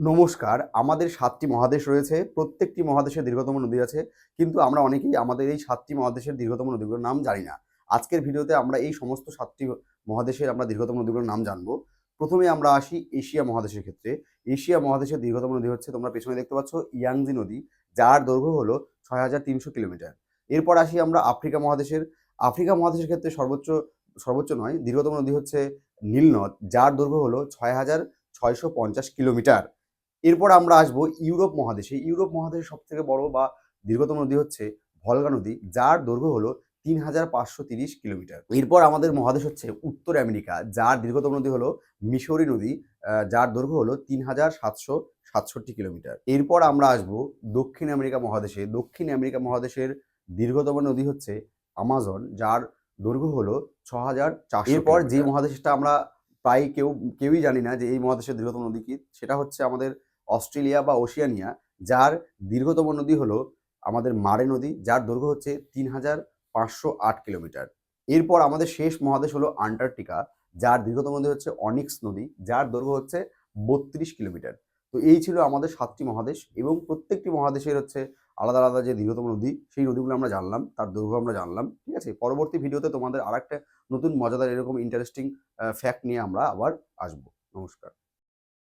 নমস্কার, আমাদের সাতটি মহাদেশ রয়েছে, প্রত্যেকটি মহাদেশের দীর্ঘতম নদী আছে, কিন্তু আমরা অনেকেই আমাদের এই সাতটি মহাদেশের দীর্ঘতম নদীগুলোর নাম জানি না। আজকের ভিডিওতে আমরা এই সমস্ত সাতটি মহাদেশের আমরা দীর্ঘতম নদীগুলোর নাম জানব। প্রথমে আমরা আসি এশিয়া মহাদেশের ক্ষেত্রে। এশিয়া মহাদেশের দীর্ঘতম নদী হচ্ছে তোমরা পেছনে দেখতে পাচ্ছ ইয়াংজি নদী, যার দৈর্ঘ্য হলো ছয় হাজার তিনশো কিলোমিটার। এরপর আসি আমরা আফ্রিকা মহাদেশের। আফ্রিকা মহাদেশের ক্ষেত্রে সর্বোচ্চ সর্বোচ্চ নয়, দীর্ঘতম নদী হচ্ছে নীলনদ, যার দৈর্ঘ্য হলো ছয় হাজার ছয়শো পঞ্চাশ কিলোমিটার। এরপর আমরা আসব ইউরোপ মহাদেশে। ইউরোপ মহাদেশের সব থেকে বড় বা দীর্ঘতম নদী হচ্ছে ভলগা নদী যার দৈর্ঘ্য হলো তিন হাজার পাঁচশো তিরিশ কিলোমিটার। এরপর আমাদের মহাদেশ হচ্ছে উত্তর আমেরিকা যার দীর্ঘতম নদী হলো মিশরি নদী যার দৈর্ঘ্য হলো তিন হাজার সাতশো সাতষট্টি কিলোমিটার। এরপর আমরা আসব দক্ষিণ আমেরিকা মহাদেশে। দক্ষিণ আমেরিকা মহাদেশের দীর্ঘতম নদী হচ্ছে আমাজন যার দৈর্ঘ্য হলো ছ হাজার চারশো এরপর যে মহাদেশটা আমরা প্রায় কেউ কেউই জানি না যে এই মহাদেশের দীর্ঘতম নদী কি সেটা হচ্ছে আমাদের অস্ট্রেলিয়া বা ওশিয়ানিয়া, যার দীর্ঘতম নদী হলো আমাদের মারে নদী, যার দৈর্ঘ্য হচ্ছে তিন হাজার পাঁচশো আট কিলোমিটার। এরপর আমাদের শেষ মহাদেশ হলো আন্টার্কটিকা, যার দীর্ঘতম নদী হচ্ছে অনিক্স নদী, যার দৈর্ঘ্য হচ্ছে বত্রিশ কিলোমিটার। তো এই ছিল আমাদের সাতটি মহাদেশ এবং প্রত্যেকটি মহাদেশের হচ্ছে আলাদা আলাদা যে দীর্ঘতম নদী, সেই নদীগুলো আমরা জানলাম, তার দৈর্ঘ্য আমরা জানলাম, ঠিক আছে? পরবর্তী ভিডিওতে তোমাদের আরেকটা নতুন মজাদার এরকম ইন্টারেস্টিং ফ্যাক্ট নিয়ে আমরা আবার আসব। নমস্কার।